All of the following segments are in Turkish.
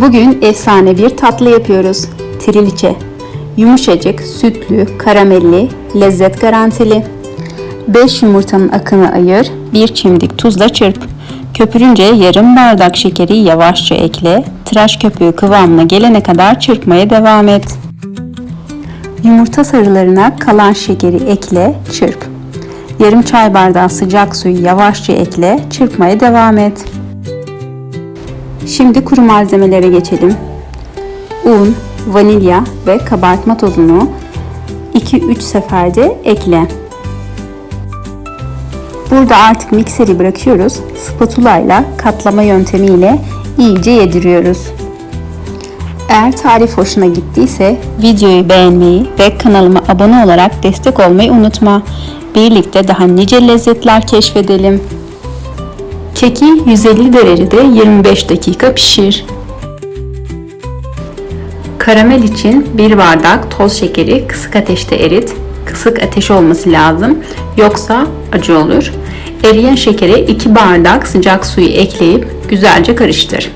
Bugün efsane bir tatlı yapıyoruz. Triliçe. Yumuşacık, sütlü, karamelli, lezzet garantili. 5 yumurtanın akını ayır, 1 çimdik tuzla çırp. Köpürünce yarım bardak şekeri yavaşça ekle. Tıraş köpüğü kıvamına gelene kadar çırpmaya devam et. Yumurta sarılarına kalan şekeri ekle, çırp. Yarım çay bardağı sıcak suyu yavaşça ekle, çırpmaya devam et. Şimdi kuru malzemelere geçelim. Un, vanilya ve kabartma tozunu 2-3 seferde ekle. Burada artık mikseri bırakıyoruz. Spatula ile katlama yöntemiyle iyice yediriyoruz. Eğer tarif hoşuna gittiyse videoyu beğenmeyi ve kanalıma abone olarak destek olmayı unutma. Birlikte daha nice lezzetler keşfedelim. Keki 150 derecede 25 dakika pişir. Karamel için 1 bardak toz şekeri kısık ateşte erit. Kısık ateş olması lazım. Yoksa acı olur. Eriyen şekere 2 bardak sıcak suyu ekleyip güzelce karıştır.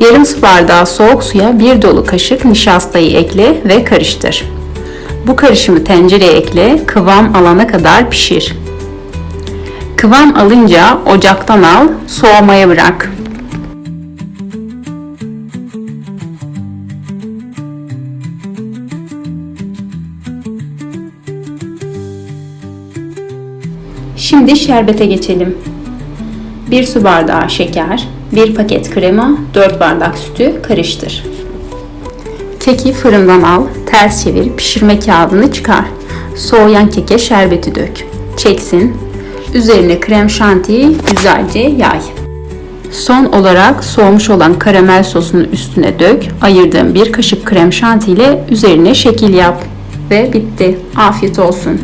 Yarım su bardağı soğuk suya 1 dolu kaşık nişastayı ekle ve karıştır. Bu karışımı tencereye ekle, kıvam alana kadar pişir. Kıvam alınca ocaktan al, soğumaya bırak. Şimdi şerbete geçelim. 1 su bardağı şeker, 1 paket krema, 4 bardak sütü karıştır. Keki fırından al, ters çevir, pişirme kağıdını çıkar. Soğuyan keke şerbeti dök. Çeksin. Üzerine krem şantiyi güzelce yay. Son olarak soğumuş olan karamel sosunu üstüne dök. Ayırdığım bir kaşık krem şanti ile üzerine şekil yap. Ve bitti. Afiyet olsun.